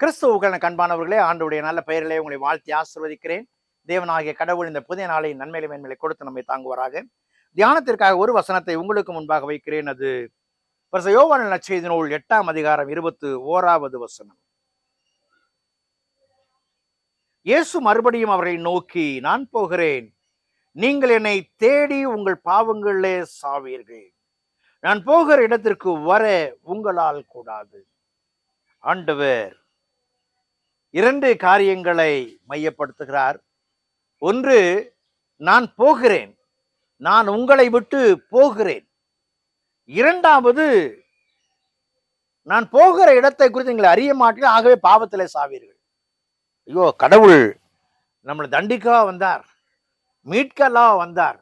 கிறிஸ்துவுக்கான கண்பானவர்களே ஆண்டுடைய நல்ல பெயரிலே உங்களை வாழ்த்தி ஆசிர்வதிக்கிறேன். தேவனாகிய கடவுள் இந்த புதிய நாளை நன்மையில மேன்மையை கொடுத்து நம்மை தாங்குவாராக. தியானத்திற்காக ஒரு வசனத்தை உங்களுக்கு முன்பாக வைக்கிறேன். அது யோவான நச்செய்தி நூல் எட்டாம் அதிகாரம் இருபத்து ஓராவது வசனம். இயேசு மறுபடியும் அவரை நோக்கி நான் போகிறேன். நீங்கள் என்னை தேடி உங்கள் பாவங்களே சாவீர்கள். நான் போகிற இடத்திற்கு வர உங்களால் கூடாது. ஆண்டவர் இரண்டு காரியங்களை மையப்படுத்துகிறார். ஒன்று நான் போகிறேன். நான் உங்களை விட்டு போகிறேன். இரண்டாவது நான் போகிற இடத்தை குறித்து நீங்கள் அறிய மாட்டீர்கள் ஆகவே பாவத்திலே சாவீர்கள். ஐயோ கடவுள் நம்மளை தண்டிக்கவா வந்தார்? மீட்கலா வந்தார்?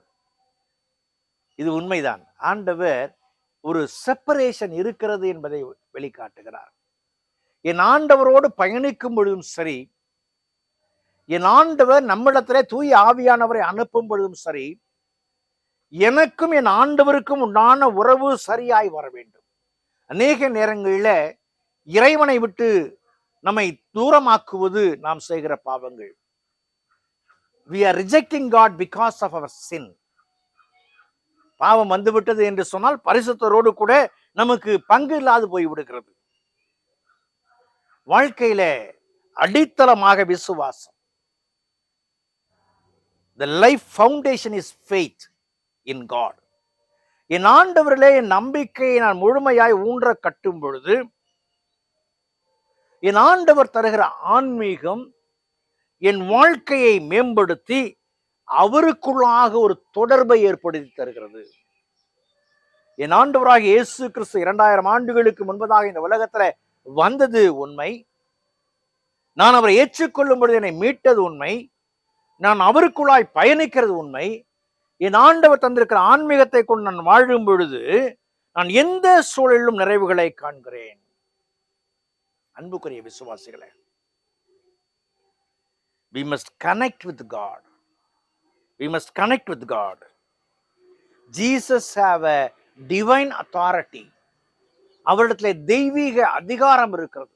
இது உண்மைதான். ஆண்டவர் ஒரு செப்பரேஷன் இருக்கிறது என்பதை வெளிக்காட்டுகிறார். என் ஆண்டவரோடு பயணிக்கும் பொழுதும் சரி என் ஆண்டவர் நம்மிடத்திலே தூய் ஆவியானவரை அனுப்பும் பொழுதும் சரி எனக்கும் என் ஆண்டவருக்கும் உண்டான உறவு சரியாய் வர வேண்டும். அநேக நேரங்களில் இறைவனை விட்டு நம்மை தூரமாக்குவது நாம் செய்கிற பாவங்கள். We are rejecting God because of our sin பாவம் வந்துவிட்டது என்று சொன்னால் பரிசுத்தரோடு கூட நமக்கு பங்கு இல்லாது போய் விடுகிறது வாழ்க்கையில அடித்தளமாக விசுவாசம். The life foundation is faith in God என் ஆண்டவரிலே என் நம்பிக்கையை நான் முழுமையாய் ஊன்ற கட்டும் பொழுது என் ஆண்டவர் தருகிற ஆன்மீகம் என் வாழ்க்கையை மேம்படுத்தி அவருக்குள்ளாக ஒரு தொடர்பை ஏற்படுத்தி தருகிறது. என் ஆண்டவராக இயேசு கிறிஸ்து இரண்டாயிரம் ஆண்டுகளுக்கு முன்பதாக இந்த உலகத்துல வந்தது உண்மை. நான் அவரை ஏற்றுக்கொள்ளும் பொழுது என்னை மீட்டது உண்மை. நான் அவருக்குள்ளாய் பயணிக்கிறது உண்மை. என் ஆண்டவர் தந்திருக்கிற ஆன்மீகத்தை கொண்டு நான் வாழும் பொழுது நான் எந்த சூழலிலும் நிறைவுகளை காண்கிறேன். அன்புக்குரிய விசுவாசிகளே we must connect with God we must connect with God Jesus have a divine authority அவரிடத்துல தெய்வீக அதிகாரம் இருக்கிறது.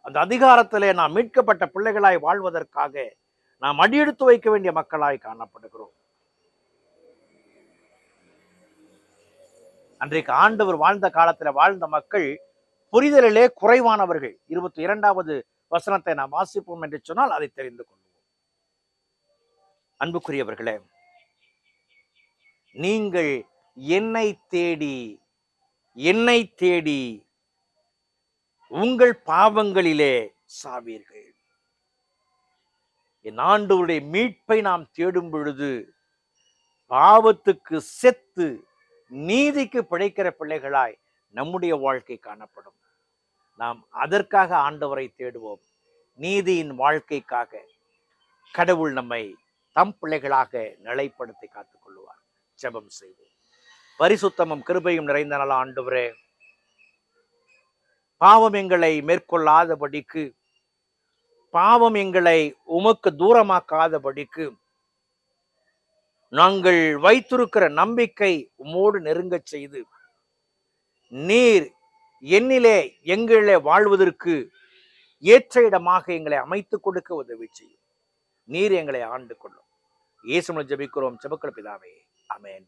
அந்த அதிகாரத்திலே நாம் மீட்கப்பட்ட பிள்ளைகளாய் வாழ்வதற்காக நாம் அடியெடுத்து வைக்க வேண்டிய மக்களாய் காணப்படுகிறோம். அன்றைக்கு ஆண்டவர் வாழ்ந்த காலத்தில் வாழ்ந்த மக்கள் புரிதலிலே குறைவானவர்கள். இருபத்தி இரண்டாவது வசனத்தை நாம் வாசிப்போம் என்று சொன்னால் அதை தெரிந்து கொள்வோம். அன்புக்குரியவர்களே நீங்கள் என்னை தேடி என்னை தேடி உங்கள் பாவங்களிலே சாவீர்கள். என் ஆண்டவருடைய மீட்பை நாம் தேடும் பொழுது பாவத்துக்கு செத்து நீதிக்கு பிழைக்கிற பிள்ளைகளாய் நம்முடைய வாழ்க்கை காணப்படும். நாம் அதற்காக ஆண்டவரை தேடுவோம். நீதியின் வாழ்க்கைக்காக கடவுள் நம்மை தம் பிள்ளைகளாக நிலைப்படுத்தி காத்துக் கொள்வார் ஜெபம் செய்வோம். பரிசுத்தமும் கிருபையும் நிறைந்த நல ஆண்டவரே. பாவம் எங்களை மேற்கொள்ளாதபடிக்கு பாவம் எங்களை உமக்கு தூரமாக்காதபடிக்கு நாங்கள் வைத்திருக்கிற நம்பிக்கை உமோடு நெருங்கச் செய்து நீர் என்னிலே எங்களே வாழ்வதற்கு ஏற்ற இடமாக எங்களை அமைத்துக் கொடுக்க உதவி செய்யும். நீர் எங்களை ஆண்டு கொள்ளும் இயேசுமலை ஜெபிக்கிறோம். செபக்கல பிதாவே. அமேன்